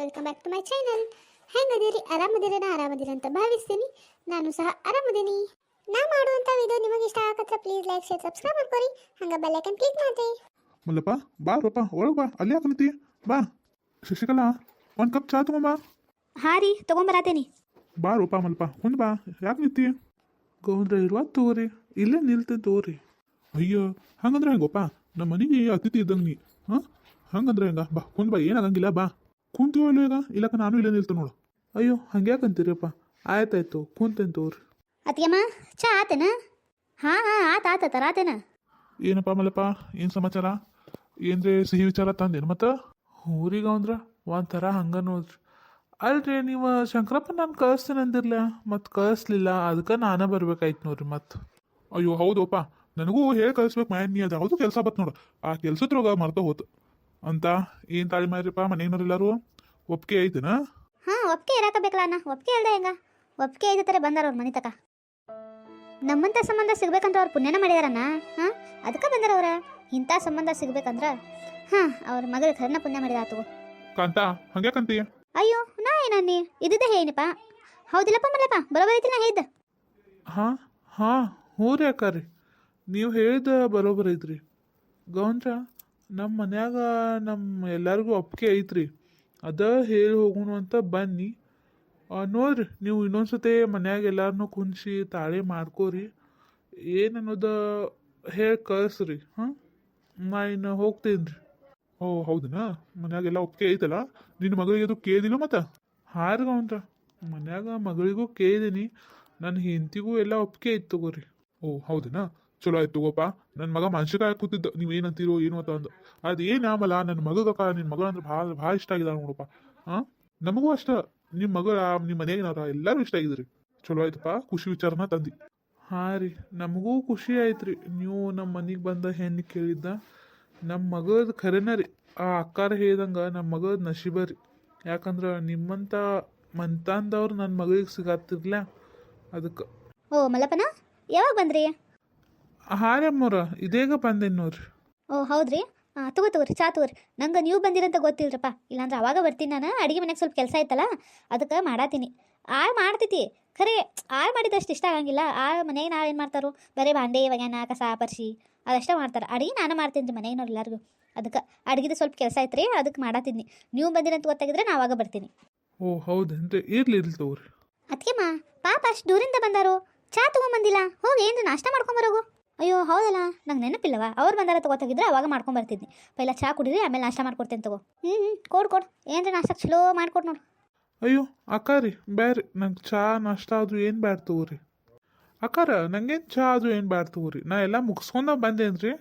Welcome back to my channel ಹೆಂಗದಿರಿ? ಆರಾಮದಿರ ನಾ ಆರಾಮದಿರ ಅಂತ ಭಾವಿಸ್ತೀನಿ. ನಾನು ಸಹ ಆರಾಮದೀನಿ. ನಾ ಮಾಡುವಂಥ ವಿಡಿಯೋ ನಿಮಗೆ ಇಷ್ಟ ಆಗತ್ತೆ ಪ್ಲೀಸ್ ಲೈಕ್ ಶೇರ್ ಸಬ್ಸ್ಕ್ರೈಬ್ ಮಾಡ್ಕೊರಿ. ಹಂಗೆ ಬೆಲ್ಲೈಕನ್ ಕ್ಲಿಕ್ ಮಾಡಿ ಮಲ್ಲಪ್ಪ ಬಾ ರೂಪ ಒಳಗೆ ಬಾ. ಅಲ್ಲಿ ಯಾಕೆ ನಿಂತಿ? ಬಾ. ಶಶಿಕಲಾ ಒಂದು ಕಪ್ ಚಾ ತಗೊಂಬಾ. ಹಾಂ ರೀ ತೊಗೊಂಬರತ್ತೇನಿ ಬಾ ರೂಪ ಮಲ್ಪ ಕುಂದ್ ಬಾ. ಯಾಕೆ ನಿಂತಿ? ಗೌಂದ್ರ ಇರುವ ತೋರಿ. ಇಲ್ಲೇ ನಿಲ್ತೆ ತೋರಿ. ಅಯ್ಯೋ ಹಂಗಂದ್ರೆ ಹೆಂಗಪ್ಪ? ನಮ್ಮ ಮನೆಗೆ ಅತಿಥಿ ಇದ್ದಂಗೆ ನೀ ಹಾಂ? ಹಂಗಂದ್ರೆ ಹೆಂಗ? ಬಾ ಕುಂದ್ ಬಾ ಏನಾಗಂಗಿಲ್ಲ ಬಾ. ಕುಂತೀವೋ ಇಲ್ಲೋ ಈಗ. ಇಲ್ಲಕ ನಾನು ಇಲ್ಲೇ ನಿಲ್ತು ನೋಡು. ಅಯ್ಯೋ ಹಂಗ್ಯಾಕಂತೀರಪ್ಪ? ಆಯ್ತಾಯ್ತು. ಕುಂತೇನೆ ತಗೋರಿ ಅತ್ತಿಗೆಮ್ಮ ಚಾ ಆತೇನ? ಹಾಂ ಹಾಂ ಆತ ಆತ ತರಾತೇನ ಏನಪ್ಪ ಮಲ್ಲಪ್ಪ ಏನು ಸಮಾಚಾರ? ಏನ್ರಿ ಸಿಹಿ ವಿಚಾರ ತಂದೇನು ಮತ್ತು? ಊರಿಗೆ ಅಂದ್ರೆ ಒಂಥರ ಹಂಗೆ ನೋಡ್ರಿ. ಅಲ್ರಿ ನೀವು ಶಂಕರಪ್ಪ ನಾನು ಕಳಿಸ್ತೀನಿ ಅಂದಿರ್ಲ. ಮತ್ತು ಕಳಿಸ್ಲಿಲ್ಲ ಅದಕ್ಕೆ ನಾನೇ ಬರ್ಬೇಕಾಯ್ತು ನೋಡ್ರಿ ಮತ್ತು ಅಯ್ಯೋ ಹೌದಪ್ಪ ನನಗೂ ಹೇಳಿ ಕಳಿಸ್ಬೇಕು ಮಾ ನೀ ಅದು ಯಾವುದು ಕೆಲಸ ಬತ್ತು ನೋಡು. ಆ ಕೆಲಸದ್ರೊಳಗೆ ಮರ್ತ ಹೋತು. ಅಂತ ಏನು ತಾಳಿ ಮಾಡ್ರಿಪ್ಪ ಮನೆಯವ್ರು ಎಲ್ಲರೂ ಒಪ್ಪಿಗೆ ಐತನ? ಹಾಂ ಒಪ್ಪಿಗೆ ಇರಾಕಬೇಕಲ್ಲ ಅಣ್ಣ. ಒಪ್ಪಿಗೆ ಇಲ್ದೆ ಹೆಂಗ? ಒಪ್ಪಿಗೆ ಐದತ್ತಾರೆ ಬಂದಾರ ಅವ್ರ ಮನೆ ತಕ. ನಮ್ಮಂಥ ಸಂಬಂಧ ಸಿಗ್ಬೇಕಂತ ಅವ್ರು ಪುಣ್ಯನ ಮಾಡಿದಾರಣ್ಣ. ಹಾಂ ಅದಕ್ಕೆ ಬಂದಾರ ಅವ್ರ. ಇಂಥ ಸಂಬಂಧ ಸಿಗ್ಬೇಕಂದ್ರ ಹಾಂ ಅವ್ರ ಮಗಳ ಕರ್ಣ ಪುಣ್ಯ ಮಾಡಿದ ಆತು ಕಾಂತ ಕಂತೀಯ ಅಯ್ಯೋ ನಾ ಏನನ್ನಿ ಇದ್ದಿದ್ದೆ ಹೇಳಿನಪ್ಪ. ಹೌದಿಲ್ಲಪ್ಪ ಮಲ್ಲಪ್ಪ ಬರೋಬರೈತಿ ನಾ ಹೇಳಿದ್ದ ಹಾಂ ಹಾಂ ಹ್ಞೂ ರೀ ಅಕ್ಕಾರಿ. ನೀವು ಹೇಳಿದ ಬರೋಬ್ಬರ ಐತ್ರಿ. ಗೌಂದ್ರ ನಮ್ಮ ಮನ್ಯಾಗ ನಮ್ಮ ಎಲ್ಲರಿಗೂ ಒಪ್ಪಿಗೆ ಐತ್ರಿ. ಅದ ಹೇಳಿ ಹೋಗೋಣ ಅಂತ ಬನ್ನಿ. ನೋಡ್ರಿ, ನೀವು ಇನ್ನೊಂದ್ಸತಿ ಮನ್ಯಾಗ ಎಲ್ಲಾರನ್ನೂ ಕುಂಚಿ ತಾಳಿ ಮಾಡ್ಕೋರಿ. ಏನು ಅನ್ನೋದು ಹೇಳಿ ಕಳಿಸ್ರಿ, ಹಾಂ? ನಾ ಇನ್ನು ಹೋಗ್ತೀನಿ ರೀ ಓ, ಹೌದನಾ? ಮನ್ಯಾಗೆಲ್ಲ ಒಪ್ಪಿಗೆ ಐತಲ್ಲ? ನಿನ್ನ ಮಗಳಿಗೆ ಅದು ಕೇಳಿದಿಲ್ಲ ಮತ್ತೆ? ಹಾರ್ಗ ಅವನ್ರ. ಮನ್ಯಾಗ ಮಗಳಿಗೂ ಕೇಳಿದೀನಿ. ನನ್ನ ಹೆಂಡತಿಗೂ ಎಲ್ಲ ಒಪ್ಪಿಗೆ ಐತೆ ತಗೋರಿ. ಓ, ಹೌದನಾ? ಚಲೋ ಆಯ್ತು ತಗೋಪ. ನನ್ನ ಮಗ ಮನ್ಸಿಕಾಯ ಕೂತಿದ್ದ. ನೀವು ಏನಂತೀರೋ ಏನು ಅಂತ ಅಂದು. ಅದು ಏನು ಆಮಲ್ಲ ನನ್ನ ಮಗಕ್ಕ ನಿನ್ನ ಮಗ ಅಂದ್ರೆ ಭಾಳ ಭಾಳ ಇಷ್ಟ ಆಗಿದ ನೋಡಪ್ಪ. ಹಾಂ ನಮಗೂ ಅಷ್ಟ. ನಿಮ್ಮ ಮಗಳ ನಿಮ್ಮ ಮನೆಗಿನವ್ರ ಎಲ್ಲರೂ ಇಷ್ಟ ಆಗಿದ್ರಿ. ಚಲೋ ಆಯ್ತಪ್ಪ. ಖುಷಿ ವಿಚಾರನ ತಂದಿ. ಹಾಂ ರೀ. ನಮಗೂ ಖುಷಿ ಆಯ್ತು ರೀ ನೀವು ನಮ್ಮ ಮನೆಗೆ ಬಂದ ಹೆಣ್ಣು ಕೇಳಿದ್ದ. ನಮ್ಮ ಮಗದ ಖರೇನ ರೀ. ಆ ಅಕ್ಕಾರ ಹೇಳಿದಂಗ ನಮ್ಮ ಮಗದ ನಶೀಬ ರೀ. ಯಾಕಂದ್ರೆ ನಿಮ್ಮಂಥ ಮಂತಾಂದವ್ರು ನನ್ನ ಮಗಳಿಗೆ ಸಿಗತ್ತಿರ್ಲ ಅದಕ್ಕೆ. ಓ ಮಲ್ಲಪ್ಪನ, ಯಾವಾಗ ಬಂದ್ರಿ? ಹಾರಮ್ಮವ್ರ ಇದೇಗ ಬಂದೇನು ನೋಡ್ರಿ ಓ ಹೌದ್ರಿ? ಹಾಂ ತಗೋ ತಗೋರಿ ಚಾ ತಗೋರಿ ನಂಗೆ ನೀವು ಬಂದಿರಂತ ಗೊತ್ತಿಲ್ರಪ್ಪ. ಇಲ್ಲಾಂದ್ರೆ ಅವಾಗ ಬರ್ತೀನಿ ನಾನು. ಅಡುಗೆ ಮನೆಗೆ ಸ್ವಲ್ಪ ಕೆಲಸ ಐತಲ್ಲ ಅದಕ್ಕೆ ಮಾಡಾತೀನಿ. ಆಳು ಮಾಡ್ತೈತಿ. ಖರೆ ಆಳು ಮಾಡಿದಷ್ಟು ಇಷ್ಟ ಆಗಂಗಿಲ್ಲ. ಆ ಮನೆಗೆ ನಾಳೆ ಏನು ಮಾಡ್ತಾರೋ? ಬರೀ ಭಾಂಡೆ ಒಗ್ಯಾನ ಕಸ ಪರ್ಸಿ ಅದಷ್ಟೇ ಮಾಡ್ತಾರೆ. ಅಡುಗೆ ನಾನು ಮಾಡ್ತೀನಿ ರೀ ಮನೆಗಿನವ್ರು ಎಲ್ಲರಿಗೂ. ಅದಕ್ಕೆ ಅಡುಗೆದು ಸ್ವಲ್ಪ ಕೆಲಸ ಐತ್ರಿ ಅದಕ್ಕೆ ಮಾಡಾತಿದ್ನಿ. ನೀವು ಬಂದಿರಂತ ಗೊತ್ತಾಗಿದ್ರೆ ನಾ ಅವಾಗ ಬರ್ತೀನಿ. ಓ ಹೌದೇನ್ರಿ ಇರ್ಲಿ ಇರ್ಲಿ ತಗೋರಿ ಅದಕ್ಕೆಮ್ಮ ಪಾಪ ಅಷ್ಟು ದೂರಿಂದ ಬಂದಾರು. ಚಾ ತೊಗೊಂಬಂದಿಲ್ಲ. ಹೋಗಿ ಏನು ನಾಷ್ಟ ಮಾಡ್ಕೊಂಬರೋಗು ಅಯ್ಯೋ ಹೌದಲ್ಲ. ನಂಗೆ ನೆನಪಿಲ್ಲವ? ಅವ್ರು ಬಂದಾರ ತಗೋತಾಗಿದ್ರೆ ಅವಾಗ ಮಾಡ್ಕೊಂಬರ್ತಿದ್ನಿ ಪೈಲ ಚಾ ಕುಡೀರಿ ಆಮೇಲೆ ನಾಷ್ಟ ಮಾಡ್ಕೊಡ್ತೇನೆ ತಗೋ. ಹ್ಞೂ ಹ್ಞೂ ಕೊಡು ಕೊಡು. ಏನ್ರಿ ನಾಷ್ಟ? ಚಲೋ ಮಾಡ್ಕೊಡು ನೋಡು. ಅಯ್ಯೋ ಅಕ್ಕ ರೀ ಬ್ಯಾರಿ ನಂಗೆ ಚಾ ನಾಷ್ಟ ಅದು ಏನು ಬ್ಯಾಡ ತಗೋರಿ. ಅಕ್ಕಾರ ನಂಗೇನು ಚಾ ಅದು ಏನು ಬ್ಯಾಡ ತಗೋರಿ. ನಾ ಎಲ್ಲ ಮುಗಿಸ್ಕೊಂಡ ಬಂದೇನ್ರಿ?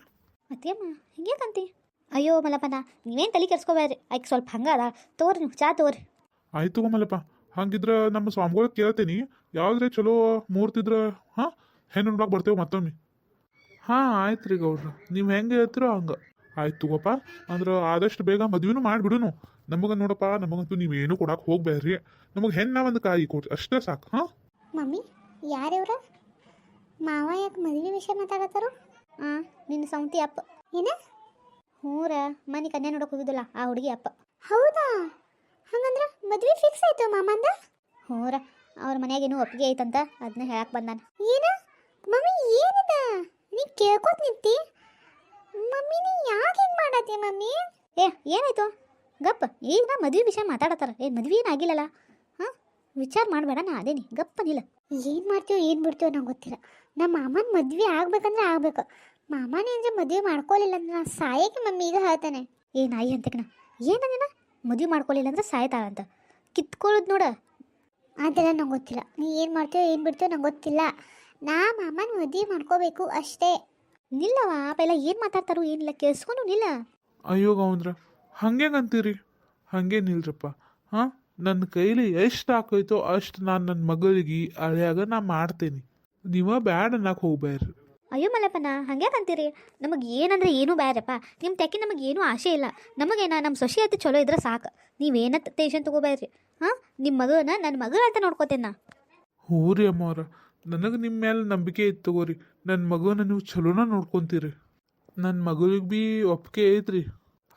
ಮತ್ತೇಮ್ಮ ಹಿಂಗೇಕಂತಿ ಅಯ್ಯೋ ಮಲಪನ ನೀವೇನು ತಲೆ ಕೆರ್ಸ್ಕೋಬೇಡ್ರಿ ಆಯ್ಕೆ ಸ್ವಲ್ಪ ಹಂಗಾರ ತೋರಿ ನೀವು ಚಾ ತಗೋರಿ. ಆಯ್ತು ತಗೋ ಮಲ್ಲಪ್ಪ. ಹಂಗಿದ್ರೆ ನಮ್ಮ ಸ್ವಾಮಿಗಳಿಗೆ ಕೇಳ್ತೀನಿ. ಯಾವ್ದ್ರೆ ಚಲೋ ಮೂರ್ತಿದ್ರ ಹಾಂ? ಹೆಣ್ಣು ನೋಡಕ್ಕೆ ಬರ್ತೇವೆ ಮತ್ತೊಮ್ಮೆ. ಹಾಂ ಆಯ್ತು ರೀ ಗೌಡ್ರ. ನೀವು ಹೆಂಗೆ ಹೇಳ್ತಿರೋ ಹಂಗೆ. ಆಯ್ತು ತಗೋಪ್ಪ ಅಂದ್ರೆ ಆದಷ್ಟು ಬೇಗ ಮದ್ವೆನೂ ಮಾಡಿಬಿಡುನು. ನಮಗೆ ನೋಡಪ್ಪ, ನಮಗಂತೂ ನೀವೇನು ಕೊಡಕ್ಕೆ ಹೋಗ್ಬೇಡ್ರಿ ನಮಗೆ ಹೆಣ್ಣ ಒಂದು ಕಾಯಿ ಕೊಡ್ರಿ ಅಷ್ಟೇ ಸಾಕು, ಹಾಂ? ಮಮ್ಮಿ ಯಾರಿವ್ರ ಮಾವ ಯಾಕೆ ಮದುವೆ ವಿಷಯ ಮಾತಾಡತ್ತಾರು? ಹಾಂ ನಿನ್ನ ಸೌಂತಿ ಅಪ್ಪ. ಏನ? ಹ್ಞೂರ ಮನೆ ಕನ್ಯಾ ನೋಡಕ್ಕೆ ಹೋಗಿದ್ದಲ್ಲ, ಆ ಹುಡುಗಿ ಅಪ್ಪ. ಹೌದಾ? ಹಂಗಂದ್ರ ಮದ್ವೆ ಫಿಕ್ಸ್ ಆಯ್ತು ಮಾಮಂದ? ಹ್ಞೂರ ಅವ್ರ ಮನ್ಯಾಗೇನು ಒಪ್ಪಿಗೆ ಐತಂತ ಅದನ್ನ ಹೇಳಕ್ ಬಂದಾನ. ಏನ? ಮಮ್ಮಿ, ಏನದ? ನೀ ಕೇಳ್ಕೊತ ನಿಂತಿ? ಮಮ್ಮಿ ನೀ ಯಾಕೆ ಹಿಂಗೆ ಮಾಡತ್ತಿ ಮಮ್ಮಿ? ಏ ಏನಾಯ್ತು? ಗಪ್ಪ ಈಗ ನಾ ಮದ್ವೆ ವಿಷಯ ಮಾತಾಡತ್ತಾರ. ಏನು ಮದುವೆ ಏನು ಆಗಿಲ್ಲಲ್ಲ? ಹಾಂ? ವಿಚಾರ ಮಾಡಬೇಡ ನಾ ಅದೇನಿ. ಗಪ್ಪ ನಿಲ್ಲ. ಏನು ಮಾಡ್ತೀವೋ ಏನು ಬಿಡ್ತೀವೋ ನಂಗೆ ಗೊತ್ತಿಲ್ಲ. ನಮ್ಮ ಮಾಮನ ಮದ್ವೆ ಆಗ್ಬೇಕಂದ್ರೆ ಆಗ್ಬೇಕು. ಮಾಮನೇ ಅಂದ್ರೆ ಮದುವೆ ಮಾಡ್ಕೊಲಿಲ್ಲ ಅಂದ್ರೆ ನಾ ಸಾಯಕ್ಕೆ ಮಮ್ಮಿ ಈಗ ಹೇಳ್ತಾನೆ. ಏ ನಾಯಿ ಅಂತಕನ ಏನಂದಿನ ಮದುವೆ ಮಾಡ್ಕೊಳ್ಳಿಲ್ಲ ಅಂದ್ರೆ ಸಾಯ್ತಾಳಂತ ಕಿತ್ಕೊಳ್ಳೋದು ನೋಡ. ಅದೆಲ್ಲ ನಂಗೆ ಗೊತ್ತಿಲ್ಲ. ನೀ ಏನು ಮಾಡ್ತೀಯೋ ಏನು ಬಿಡ್ತೀಯೋ ನಂಗೆ ಗೊತ್ತಿಲ್ಲ. ನಾ ಮಾಮನ ಮದ್ವೆ ಮಾಡ್ಕೋಬೇಕು ಅಷ್ಟೇ. ನಿಲ್ಲವ ಪೈಲ ಏನು ಮಾತಾಡ್ತಾರೋ ಏನಿಲ್ಲ ಕೇಳಿಸ್ಕೊಂಡು ನಿಲ್ಲ. ಅಯ್ಯೋ ಗೌಂದ್ರ ಹಂಗೆ ಅಂತೀರಿ ಹಂಗೆ ನಿಲ್ರಪ್ಪ. ಹಾಂ? ನನ್ನ ಕೈಲಿ ಎಷ್ಟು ಹಾಕೋಯ್ತೋ ಅಷ್ಟು ನಾನು ನನ್ನ ಮಗಳಿಗೆ ಅಳಿಯಾಗ ನಾ ಮಾಡ್ತೇನೆ. ನೀವ ಬ್ಯಾಡ ಅನ್ನಕ್ಕೆ ಹೋಗ್ಬೇಡ್ರಿ ಅಯ್ಯೋ ಮಲ್ಲಪ್ಪನ ಹಂಗ್ಯಾಕಂತೀರಿ? ನಮಗೆ ಏನಂದ್ರೆ ಏನೂ ಬ್ಯಾರಪ್ಪ ನಿಮ್ಮ ತೆಕ್ಕಿ ನಮಗೆ ಏನು ಆಸೆ ಇಲ್ಲ. ನಮಗೇನ ನಮ್ಮ ಸೊಸೆ ಅತಿ ಚಲೋ ಇದ್ರೆ ಸಾಕು. ನೀವೇನತ್ತ ಟೇಷನ್ ತಗೋಬೇಡ್ರಿ ಹಾಂ? ನಿಮ್ಮ ಮಗನ ನನ್ನ ಮಗಳು ಅಂತ ನೋಡ್ಕೋತೇನೆ ನಾ. ಹ್ಞೂ ರೀ ಅಮ್ಮವ್ರ ನನಗೆ ನಿಮ್ಮ ಮೇಲೆ ನಂಬಿಕೆ ಐತೆ ತಗೋರಿ. ನನ್ನ ಮಗುನ ನೀವು ಚಲೋನ ನೋಡ್ಕೊಂತೀರಿ. ನನ್ನ ಮಗಳಿಗೆ ಭೀ ಒಪ್ಪಿಗೆ ಐತ್ರಿ.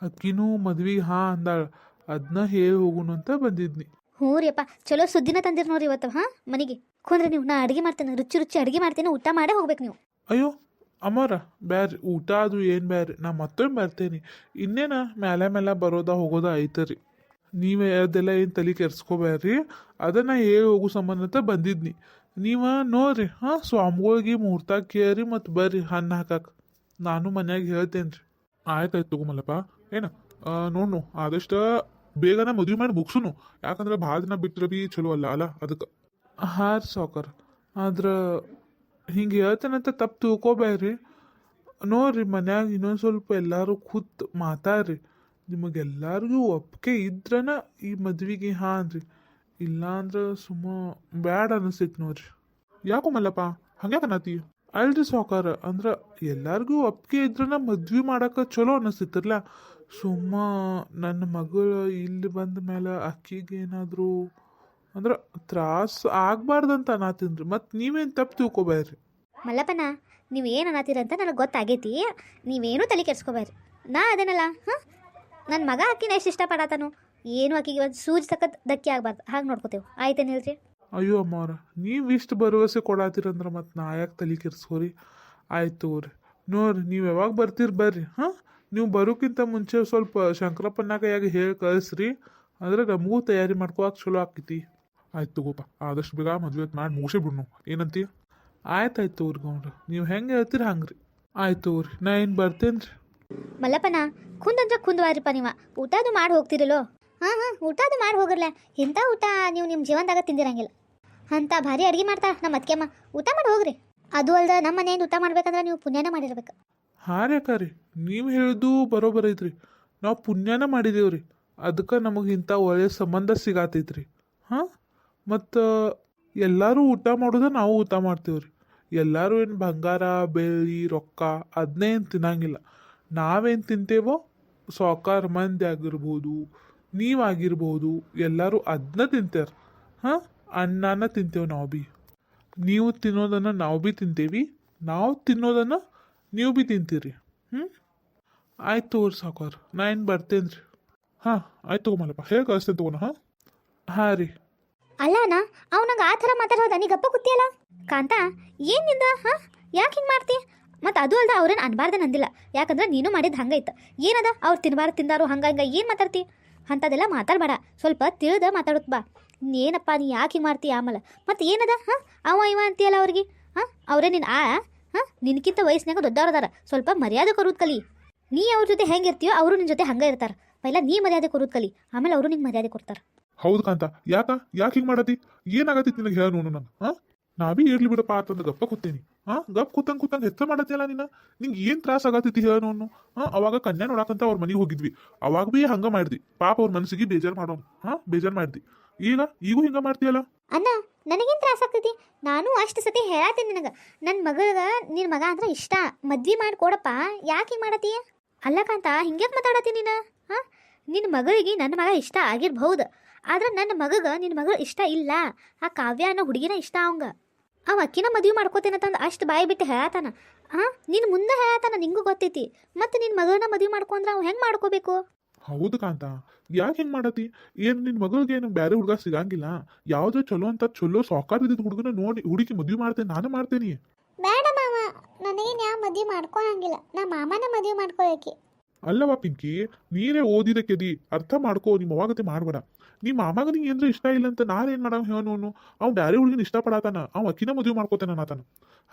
ಅಕ್ಕಿನೂ ಮದ್ವೆಗೆ ಹಾಂ ಅಂದಾಳ. ಅದನ್ನ ಹೇಳಿ ಹೋಗುನು ಅಂತ ಬಂದಿದ್ನಿ. ಹ್ಞೂ ರೀಪ್ಪ ಚಲೋ ಸುದ್ದಿನ ತಂದಿರಿ ನೋಡ್ರಿ ಇವತ್ತು ಹಾಂ? ಮನೆಗೆ. ಕುಂದ್ರೆ ನೀವು ನಾ ಅಡುಗೆ ಮಾಡ್ತೇನೆ ರುಚಿ ರುಚಿ ಅಡುಗೆ ಮಾಡ್ತೇನೆ ಊಟ ಮಾಡೇ ಹೋಗ್ಬೇಕು ನೀವು. ಅಯ್ಯೋ ಅಮ್ಮರ ಬ್ಯಾರಿ ಊಟ ಅದು ಏನು ಬ್ಯಾರಿ ನಾ ಮತ್ತೊಮ್ಮೆ ಬರ್ತೇನೆ. ಇನ್ನೇನ ಮ್ಯಾಲೆ ಮೇಲೆ ಬರೋದ ಹೋಗೋದ ಐತರಿ ನೀವೇ ಅದೆಲ್ಲ ಏನು ತಲೆ ಕೆರ್ಸ್ಕೋಬ್ಯಾಡ್ರಿ ಅದನ್ನ ಹೇಳಿ ಹೋಗು ಸಂಬಂಧ ಅಂತ ಬಂದಿದ್ನಿ. ನೀವ ನೋಡ್ರಿ, ಹಾಂ, ಸ್ವಾಮಿಗಳಿಗೆ ಮುಹೂರ್ತ ಕೇರಿ ಮತ್ತು ಬರ್ರಿ ಹಣ್ಣು ಹಾಕಕ್ಕೆ ನಾನು ಮನ್ಯಾಗ ಹೇಳ್ತೇನೆ ರೀ ಆಯ್ತಾಯ್ತು ತಗೊಂಬಲ್ಲಪ್ಪ ಏನ ನೋಡ್ನು, ಆದಷ್ಟು ಬೇಗನ ಮದುವೆ ಮಾಡಿ ಮುಗ್ಸುನು. ಯಾಕಂದ್ರೆ ಭಾಳ ದಿನ ಬಿಟ್ಟರೆ ಬಿ ಚಲೋ ಅಲ್ಲ ಅಲ್ಲ, ಅದಕ್ಕೆ. ಹಾಂ ಸಾಕರ್ ಆದ್ರೆ ಹಿಂಗೆ ಹೇಳ್ತೇನಂತ ತಪ್ಪು ತಿಳ್ಕೊಬೇಡ್ರಿ. ನೋಡ್ರಿ, ಮನ್ಯಾಗ ಇನ್ನೊಂದು ಸ್ವಲ್ಪ ಎಲ್ಲರೂ ಕೂತ್ ಮಾತಾಡ್ರಿ. ನಿಮಗೆಲ್ಲರಿಗೂ ಒಪ್ಪಿಗೆ ಇದ್ರನ ಈ ಮದ್ವೆಗೆ ಹಾಂ ಅನ್ರಿ ಇಲ್ಲ ಅಂದ್ರೆ ಸುಮ್ಮ ಬ್ಯಾಡ ಅನಿಸ್ತೈತಿ ನೋಡ್ರಿ. ಯಾಕೋ ಮಲ್ಲಪ್ಪ? ಹಂಗ್ಯಾಕ ಅನ್ನತಿ ಅಲ್ರಿ ಸಾಕಾರ ಅಂದ್ರೆ ಎಲ್ಲರಿಗೂ ಒಪ್ಪಿಗೆ ಇದ್ರನ ಮದ್ವೆ ಮಾಡಕ್ಕೆ ಚಲೋ ಅನಿಸ್ತಿತ್ತಲ್ಲ ಸುಮ್ಮ ನನ್ನ ಮಗಳು ಇಲ್ಲಿ ಬಂದ ಮೇಲೆ ಅಕ್ಕಿಗೆ ಏನಾದರೂ ಅಂದ್ರೆ ತ್ರಾಸ ಆಗಬಾರ್ದಂತ ಅನ್ನತ್ತೀನಿ ಮತ್ತು ನೀವೇನು ತಪ್ಪು ತಿಳ್ಕೊಬೇಡ್ರಿ. ಮಲ್ಲಪ್ಪನ, ನೀವು ಏನು ಅನ್ನತ್ತೀರಂತ ನನಗೆ ಗೊತ್ತಾಗೈತಿ. ನೀವೇನು ತಲೆ ಕೆಡ್ಸ್ಕೊಬೇಡ್ರಿ. ನಾ ಅದೇನಲ್ಲ ಹಾಂ? ನನ್ನ ಮಗ ಅಕ್ಕಿನ ಎಷ್ಟು ಇಷ್ಟಪಡತಾನು? ಏನು ಆಕಿಗೆ ಒಂದು ಸೂಜಿ ಸಖತ್ ಧಕ್ಕೆ ಆಗ್ಬಾರ್ದು. ಹಾಗೆ ನೋಡ್ಕೋತೇವೆ. ಆಯ್ತೇನು ಹೇಳ್ರಿ ಅಯ್ಯೋ ಅಮ್ಮವ್ರ ನೀವು ಇಷ್ಟು ಭರವಸೆ ಕೊಡಾತೀರಂದ್ರೆ ಮತ್ತೆ ನಾ ಯಾಕೆ ತಲೆ ಕೆರ್ಸ್ಕೋರಿ? ಆಯ್ತು ರೀ ನೋಡ್ರಿ ನೀವು ಯಾವಾಗ ಬರ್ತೀರಿ ಬರ್ರಿ ಹಾಂ? ನೀವು ಬರೋಕ್ಕಿಂತ ಮುಂಚೆ ಸ್ವಲ್ಪ ಶಂಕರಪ್ಪನಾಗ ಯಾಕೆ ಹೇಳಿ ಕಳಿಸ್ರಿ. ಅಂದ್ರೆ ನಮಗೂ ತಯಾರಿ ಮಾಡ್ಕೋಕೆ ಚಲೋ ಆಕೈತಿ. ಆಯ್ತು ತಗೋಪ ಆದಷ್ಟು ಬೇಗ ಮದುವೆ ಮಾಡಿ ಮುಗಿಸಿ ಬಿಡ್ನು. ಏನಂತಿ ಆಯ್ತು ಆಯ್ತು ತಗೋರಿ ಗೌಡ್ರಿ. ನೀವು ಹೆಂಗೆ ಹೇಳ್ತೀರಿ ಹಂಗೆ ರೀ ಆಯ್ತು ತಗೋರಿ ನಾ ಏನು ಬರ್ತೇನೆ ರೀ ಮಲ್ಲಪ್ಪನ ಕುಂದಂದ್ರೆ ಕುಂದ್ವಾರಿಪ್ಪ ನೀವ. ಊಟ ಅದು ಮಾಡಿ ಹೋಗ್ತಿರಲ್ಲೋ? ಹಾಂ ಹಾಂ, ಊಟ ಅದು ಮಾಡಿ ಹೋಗಿರ್ಲ. ಇಂಥ ಊಟ? ನೀವು ನಿಮ್ಮ ಜೀವನದಾಗ ತಿಂದಿರಂಗಿಲ್ಲ. ಅಂತ ಭಾರಿ ಅಡುಗೆ ಮಾಡ್ತಾ ನಮ್ಮ ಅತ್ತಿಗೆಮ್ಮ ಊಟ ಮಾಡಿ ಹೋಗ್ರಿ. ಅದು ಅಲ್ದ ನಮ್ಮ ಮನೆಯಿಂದ ಊಟ ಮಾಡ್ಬೇಕಂದ್ರೆ ನೀವು ಪುಣ್ಯನ ಮಾಡಿರ್ಬೇಕು. ಹಾಂ ರೀ ಅಕ್ಕ ರೀ, ನೀವು ಹೇಳಿದು ಬರೋಬರ ಐತ್ರಿ. ನಾವು ಪುಣ್ಯನ ಮಾಡಿದೇವ್ರಿ. ಅದಕ್ಕೆ ನಮಗೆ ಇಂಥ ಒಳ್ಳೆಯ ಸಂಬಂಧ ಸಿಗಾತೈತ್ರಿ. ಹಾಂ, ಮತ್ತು ಎಲ್ಲರೂ ಊಟ ಮಾಡೋದ ನಾವು ಊಟ ಮಾಡ್ತೀವ್ರಿ. ಎಲ್ಲರೂ ಏನು ಬಂಗಾರ, ಬೆಳ್ಳಿ, ರೊಕ್ಕ, ಅದನ್ನೇ ಏನು ತಿನ್ನಂಗಿಲ್ಲ. ನಾವೇನು ತಿಂತೇವೋ ಸಾಕಾರ ಮಂದಿ ಆಗಿರ್ಬೋದು ನೀವಾಗಿರ್ಬೋದು. ಎಲ್ಲರೂ ಅದನ್ನ ತಿಂತಾರೆ. ಹಾಂ? ಅನ್ನನ ತಿಂತೇವೆ ನಾವು ಬಿ. ನೀವು ತಿನ್ನೋದನ್ನು ನಾವು ಬಿ ತಿಂತೇವಿ. ನಾವು ತಿನ್ನೋದನ್ನು ನೀವು ಬಿ ತಿಂತೀರಿ. ಹ್ಞೂ ಆಯ್ತು ತೋರಿ ಸಾಕೋರ್ ನಾ ಏನು ಬರ್ತೇನೆ ರೀ. ಹಾಂ, ಆಯ್ತು ತೊಗೊಂಬಲ್ಲಪ್ಪ ಹೇಗೆ ಕಳಿಸ್ತೇನೆ ಹಾಂ? ಹಾಂ ರೀ. ಅಲ್ಲನ ಅವ್ ನಂಗೆ ಆ ಥರ ಮಾತಾಡೋದ ನೀ ಗಪ್ಪ ಕೂತಿಯಲ್ಲ? ಕಾಂತ ಏನಿಂದ ಹಾಂ? ಯಾಕೆ ಹಿಂಗೆ ಮಾಡ್ತಿ? ಮತ್ತು ಅದು ಅಲ್ದ ಅವ್ರೇನು ಅನ್ಬಾರ್ದೆ ಅಂದಿಲ್ಲ. ಯಾಕಂದ್ರೆ ನೀನು ಮಾಡಿದ್ದು ಹಂಗೈತೆ. ಏನದ? ಅವ್ರು ತಿನ್ಬಾರ್ದು ತಿಂದಾರು ಹಂಗ ಹಂಗ ಏನು ಮಾತಾಡ್ತಿ? ಅಂಥದ್ದೆಲ್ಲ ಮಾತಾಡಬೇಡ. ಸ್ವಲ್ಪ ತಿಳಿದ ಮಾತಾಡುತ್ತ ಬಾ. ಏನಪ್ಪ, ನೀ ಯಾಕೆ ಹಿಂಗೆ ಮಾಡ್ತೀಯ ಆಮೇಲೆ? ಮತ್ತು ಏನದ? ಹಾಂ? ಅವ, ಇವ ಅಂತೀಯಲ್ಲ ಅವ್ರಿಗೆ? ಹಾಂ? ಅವರೇ ನೀನು ಆ, ಹಾಂ? ನಿನಕ್ಕಿಂತ ವಯಸ್ಸಿನಾಗ ದೊಡ್ಡವ್ರದಾರ. ಸ್ವಲ್ಪ ಮರ್ಯಾದೆ ಕೊರೋದು ಕಲಿ. ನೀ ಅವ್ರ ಜೊತೆ ಹೆಂಗೆ ಇರ್ತೀಯೋ ಅವರು ನಿನ್ನ ಜೊತೆ ಹಂಗೆ ಇರ್ತಾರೆ. ಪೈಲ ನೀ ಮರ್ಯಾದೆ ಕೊರೋದು ಕಲಿ. ಆಮೇಲೆ ಅವರು ನಿಂಗೆ ಮರ್ಯಾದೆ ಕೊಡ್ತಾರೆ. ಹೌದು ಕಾಂತ. ಯಾಕ? ಯಾಕೆ ಹಿಂಗೆ ಮಾಡತಿ? ಏನಾಗತ್ತೆ ನಿನಗೆ ಹೇಳ ನೋಡು ನಾನು ಹಾಂ? ನಾ ಬಿ ಇರ್ಲಿ ಬಿಡಪ್ಪ ಅಂತಂದ್ರೆ ಗಪ್ಪ ಕೂತೇನಿ. ಹಾ ಗಪ್ ಕೂತಂಗ್ ಕೂತಂಗ್ ಹೆಚ್ಚ ಮಾಡತ್ತಿಲ್ಲ ನೀನು? ನಿಂಗೆ ಏನ್ ತ್ರಾಸ ಆಗತ್ತೈತಿ ಹೇಳೋನು ಹಾ ಅವಾಗ ಕನ್ಯಾ ನೋಡಾಕಂತ ಅವ್ರ ಮನೆಗೆ ಹೋಗಿದ್ವಿ. ಅವಾಗ ಬಿ ಹಂಗ ಮಾಡಿದ್ವಿ. ಪಾಪ ಅವ್ರ ಮನಸ್ಸಿಗೆ ಬೇಜಾರ್ ಮಾಡೋನು. ಹಾ ಬೇಜಾರ್ ಮಾಡಿದ್ವಿ. ಈಗ, ಈಗೂ ಹಿಂಗ ಮಾಡ್ತೀಯಲ್ಲ? ಅಣ್ಣ, ನನಗೇನು ತ್ರಾಸ ಆಗ್ತೈತಿ? ನಾನು ಅಷ್ಟು ಸತಿ ಹೇಳತ್ತೀನಿ ನಿನಗೆ. ನನ್ನ ಮಗಳಗ ನಿನ್ನ ಮಗ ಅಂದ್ರೆ ಇಷ್ಟ. ಮದ್ವಿ ಮಾಡಿ ಕೊಡಪ್ಪ. ಯಾಕೆ ಹಿಂಗೆ ಮಾಡತ್ತೀಯ? ಅಲ್ಲಕಂತ ಹಿಂಗ್ಯಾಕೆ ಮಾತಾಡತ್ತಿ ನೀನು? ಹಾಂ ನಿನ್ನ ಮಗಳಿಗೆ ನನ್ನ ಮಗ ಇಷ್ಟ ಆಗಿರ್ಬಹುದು. ಆದ್ರೆ ನನ್ನ ಮಗಗ ನಿನ್ನ ಮಗಳು ಇಷ್ಟ ಇಲ್ಲ. ಆ ಕಾವ್ಯ ಅನ್ನೋ ಹುಡುಗಿನ ಇಷ್ಟ ಅವಂಗ. ಅವ ಅಕ್ಕಿನ ಮದುವೆ ಮಾಡ್ಕೋತೇನಂತಂದು ಅಷ್ಟು ಬಾಯಿ ಬಿಟ್ಟು ಹೇಳತಾನ ಹಾಂ ನಿನ್ನ ಮುಂದೆ ಹೇಳತಾನ ನಿಂಗೂ ಗೊತ್ತೈತಿ. ಮತ್ತು ನಿನ್ನ ಮಗಳನ್ನ ಮದುವೆ ಮಾಡ್ಕೊಂಡ್ರೆ ಅವ್ ಹೆಂಗೆ ಮಾಡ್ಕೋಬೇಕು? ಹೌದು ಕಾಂತ. ಯಾಕೆ ಹಿಂಗೆ ಮಾಡತಿ? ಏನು ನಿನ್ನ ಮಗಳಿಗೆ ಏನು ಬೇರೆ ಹುಡುಗ ಸಿಗಂಗಿಲ್ಲ. ಯಾವುದೋ ಚಲೋ ಅಂತ ಚಲೋ ಸಾಕಾರ ಇದ್ದಿದ್ದು ಹುಡುಗನ ನೋಡಿ ಹುಡುಗಿ ಮದುವೆ ಮಾಡ್ತೇನೆ ನಾನು ಮಾಡ್ತೇನೆ. ಬೇಡ ಮಾಮ ನನಗೇನು ಯಾವ ಮದುವೆ ಮಾಡ್ಕೊಳಂಗಿಲ್ಲ. ನಾ ಮಾಮನ ಮದುವೆ ಮಾಡ್ಕೊಳಕ್ಕೆ ಅಲ್ಲವಾ ಪಿಂಕಿ ನೀರೇ ಓದಿದ ಕೆದಿ ಅರ್ಥ ಮಾಡ್ಕೋ ನಿಮ್ಮ ಅವಾಗತೆ ಮಾಡಬೇಡ. ನಿಮ್ಮ ಮಾಮಾಗ ನಿಂಗೆ ಏನ್ರ ಇಷ್ಟ ಇಲ್ಲ ಅಂತ ನಾನೇನು ಮಾಡವ್ ಹೇಳೋನು ಅವ್ನು ಬ್ಯಾರೆ ಹುಡುಗಿನ ಇಷ್ಟಪಡತಾನ ಅವ್ ಅಕ್ಕಿನ ಮದುವೆ ಮಾಡ್ಕೋತಾನ ಆತನ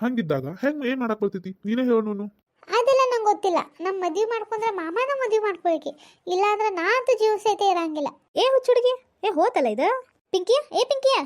ಹಂಗಿದ್ದಾಗ ಹೆಂಗ್ ಏನ್ ಮಾಡಕ್ ಬರ್ತೈತಿ? ನೀನೇ ಹೇಳೋನು ಅದೆಲ್ಲ ನಂಗೆ ಗೊತ್ತಿಲ್ಲ. ನಮ್ಮ ಮದುವೆ ಮಾಡ್ಕೊಂಡ್ರೆ ಮಾಮನ ಮದುವೆ ಮಾಡ್ಕೊಳಕ್ಕೆ ಇಲ್ಲಾಂದ್ರೆ ನಾ ಅಂತ ಜೀವ ಸಹಿತ ಇರಂಗಿಲ್ಲ. ಏ ಹುಚ್ಚುಡುಗಿ. ಏ ಹೋತಲ್ಲ ಇದು? ಪಿಂಕಿಯ? ಏ ಪಿಂಕಿಯ?